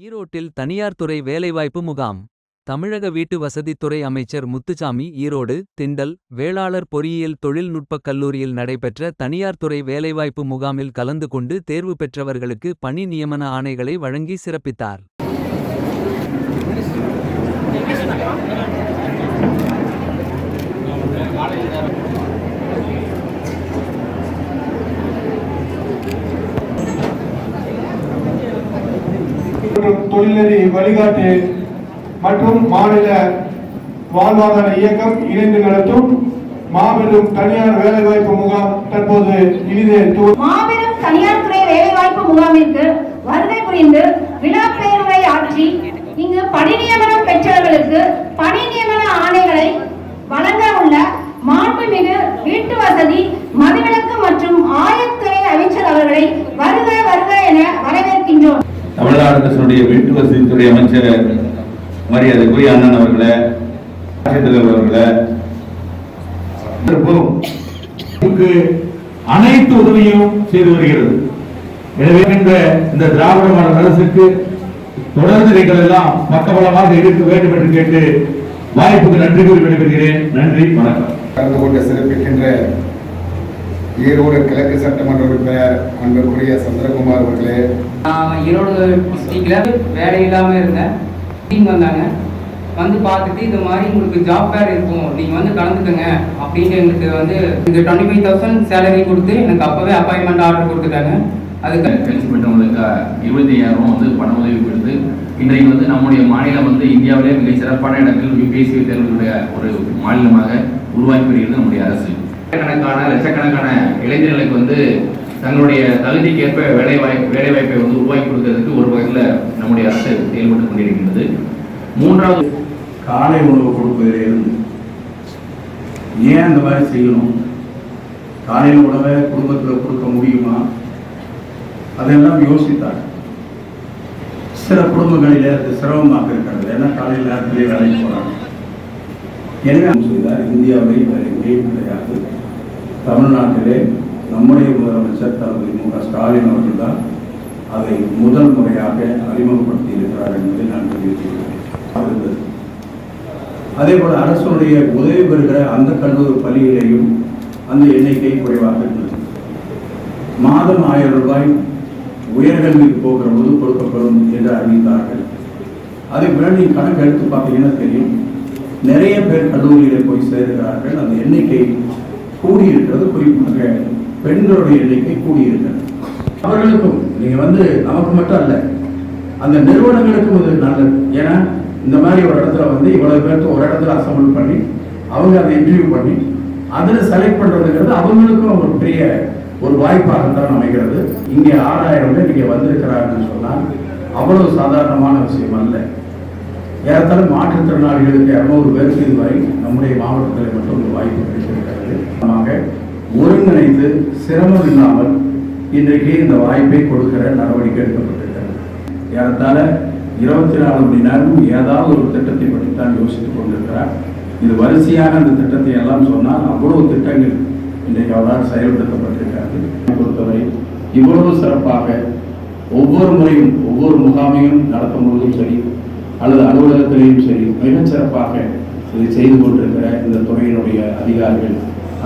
ஈரோட்டில் தனியார் துறை வேலைவாய்ப்பு முகாம். தமிழக வீட்டு வசதித்துறை அமைச்சர் முத்துசாமி ஈரோடு திண்டல் வேளாளர் பொறியியல் தொழில்நுட்பக் கல்லூரியில் நடைபெற்ற தனியார் துறை வேலைவாய்ப்பு முகாமில் கலந்து கொண்டு தேர்வு பெற்றவர்களுக்கு பணி நியமன ஆணைகளை வழங்கி சிறப்பித்தார். மற்றும் வழிகாட்டு மற்றும் மாநில வாழ்வாதார இயக்கம் இணைந்து நடத்தும் மாபெரும் தனியார் வேலைவாய்ப்பு முகாம் தற்போது இனிதே மாபெரும் தனியார் துறை வேலைவாய்ப்பு முகாமிற்கு வருகை புரிந்து விழா பேருரை ஆற்றி இங்கு பணி நியமனம் பெற்றவர்களுக்கு பணி நியமன ஆணைகளை வழங்க உள்ள மாண்புமிகு வீட்டு வசதி மதுவிலக்கு மற்றும் ஆயத்துறை அமைச்சர் அவர்களை வருகை அரசுடைய வீட்டு வசதித்துறை அமைச்சர் மரியாதைக்குரிய அண்ணன் அவர்களை ஆட்சித்தலைவர் அவர்களே அனைத்து உதவியும் செய்து வருகிறது. எனவே இந்த இந்த திராவிட மாடல் அரசுக்கு தொடர்ந்து நீங்கள் எல்லாம் பக்கபலமாக இருக்க வேண்டும் என்று கேட்டு வாய்ப்புக்கு நன்றி கூறி விடைபெறுகிறேன். நன்றி வணக்கம். கலந்து கொண்டு சிறப்பிக்கின்ற ஈரோடு கிழக்கு சட்டமன்ற உறுப்பினர் அன்புக்குரிய சந்திரகுமார் அவர்களே. நான் ஈரோடு டிஸ்ட்ரிக்டில் வேலை இல்லாமல் இருந்தேன் மீட்டிங் வந்தாங்க. வந்து பார்த்துட்டு இது மாதிரி உங்களுக்கு ஜாப் ஃபேர் இருக்கும் நீங்கள் வந்து கலந்துக்கங்க அப்படின்ட்டு எங்களுக்கு வந்து இந்த டுவெண்ட்டி ஃபைவ் தௌசண்ட் சேலரி கொடுத்து எனக்கு அப்போவே அப்பாயின்மெண்ட் ஆர்டர் கொடுத்துட்டாங்க. அதுக்கு பயிற்சி பெற்றவங்களுக்கு இருபத்தி ஐயாயிரம் வந்து பண உதவி கொடுத்து இன்றைக்கு வந்து நம்முடைய மாநிலம் வந்து இந்தியாவிலே மிக சிறப்பான இடத்தில் யூபிஎஸ்சி தேர்வுகளுடைய ஒரு மாநிலமாக உருவாக்கி வருகிறது நம்முடைய அரசு. லட்சக்கணக்கான லட்சக்கணக்கான இளைஞர்களுக்கு வந்து தங்களுடைய தகுதிக்கேற்ப வேலை வாய்ப்பு வேலை வாய்ப்பை வந்து உருவாக்கி கொடுக்கறதுக்கு ஒரு வகையில் நம்முடைய அரசு செயல்பட்டு கொண்டிருக்கின்றது. மூன்றாவது காலை உணவு கொடுப்பதிலிருந்து ஏன் அந்த மாதிரி செய்யணும்? காலையில் உணவை குடும்பத்தில் கொடுக்க முடியுமா? அதெல்லாம் யோசித்தார். சில குடும்பங்களில் அது சிரமமாக இருக்கிறது. ஏன்னா காலையில் நேரத்திலே வேலைக்கு போகிறாங்க என்ன செய்தார்? இந்தியாவிலே வேறு எங்கேயும் கிடையாது தமிழ்நாட்டிலே நம்முடைய முதலமைச்சர் தளபதி மு க ஸ்டாலின் அவர்கள் தான் அதை முதல் முறையாக அறிமுகப்படுத்தி இருக்கிறார் என்பதை நான் தெரிவித்துள்ளேன் அதே போல அரசுடைய உதவி பெறுகிற அந்த கல்லூரி பள்ளியிலேயும் அந்த எண்ணிக்கை குறைவாக இருந்தது மாதம் ஆயிரம் ரூபாய் உயர்கல்விக்கு போகிற போது கொடுக்கப்படும் என்று அறிவித்தார்கள். அதை பிறகு கணக்கு எடுத்து பார்த்தீங்கன்னா தெரியும். நிறைய பேர் கல்லூரியில போய் சேர்கிறார்கள். அந்த எண்ணிக்கை கூடியிருக்கிறது குறிப்பாக பெண்களுடைய எண்ணிக்கை கூடியிருக்கிறது. அவர்களுக்கும் நீங்க வந்து நமக்கு மட்டும் அல்ல அந்த நிறுவனங்களுக்கும் இது நல்லது. ஏன்னா இந்த மாதிரி ஒரு இடத்துல வந்து இவ்வளவு பேர்த்து ஒரு இடத்துல அசம்பிள் பண்ணி அவங்க அதை இன்டர்வியூ பண்ணி அதில் செலக்ட் பண்ணுறதுங்கிறது அவங்களுக்கும் ஒரு பெரிய ஒரு வாய்ப்பாக தான் அமைகிறது. இங்கே ஆறாயிரம் பேர் இங்கே வந்திருக்கிறாங்கன்னு சொன்னால் அவ்வளவு சாதாரணமான விஷயம் அல்ல. ஏறத்தாலும் மாற்றுத்திறனாளிகளுக்கு இரநூறு பேருக்கு இதுவரை நம்முடைய மாவட்டத்தில் மட்டும் ஒரு வாய்ப்பு கிடைத்திருக்கிறது. ஆக ஒருங்கிணைந்து சிரமம் இல்லாமல் இன்றைக்கு இந்த வாய்ப்பை கொடுக்கிற நடவடிக்கை எடுக்கப்பட்டிருக்கிறது. ஏறத்தால இருபத்தி நாலு மணி நேரமும் ஏதாவது ஒரு திட்டத்தை பற்றித்தான் யோசித்துக் கொண்டிருக்கிறார். இது வரிசையாக அந்த திட்டத்தை எல்லாம் சொன்னால் அவ்வளவு திட்டங்கள் இன்றைக்கு அவரால் செயல்படுத்தப்பட்டிருக்கிறது. பொறுத்தவரை இவ்வளவு சிறப்பாக ஒவ்வொரு முறையும் ஒவ்வொரு முகாமையும் நடத்தும் பொழுதும் சரி அல்லது அலுவலகத்திலேயும் சரி மிகச் சிறப்பாக இதை செய்து கொண்டிருக்கிற இந்த துறையினுடைய அதிகாரிகள்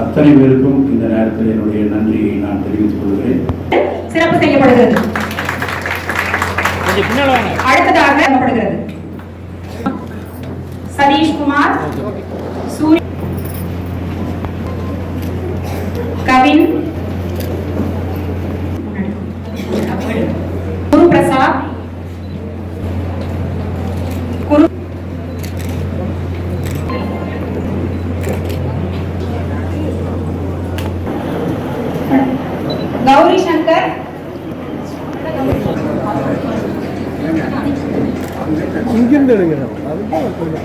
அத்தனை பேருக்கும் இந்த நேரத்தில் என்னுடைய நன்றியை நான் தெரிவித்துக் கொள்கிறேன். சிறப்பு செய்யப்படுகிறது. அடுத்ததாக சதீஷ்குமார் சூரிய கவின் രണ്ടെണ്ണം അതിന്റെ കുഴപ്പമില്ല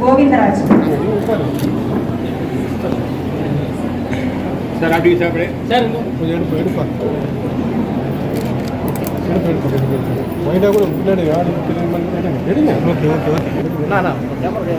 ഗോവിന്ദരാജ്. സാർ അടി സാപ്പിടെ സാർ പോയിട്ടാ കൂടെ പിള്ളേരെ ആടി എടുങ്ങ ഓക്കെ ഓക്കെ ഓക്കെ.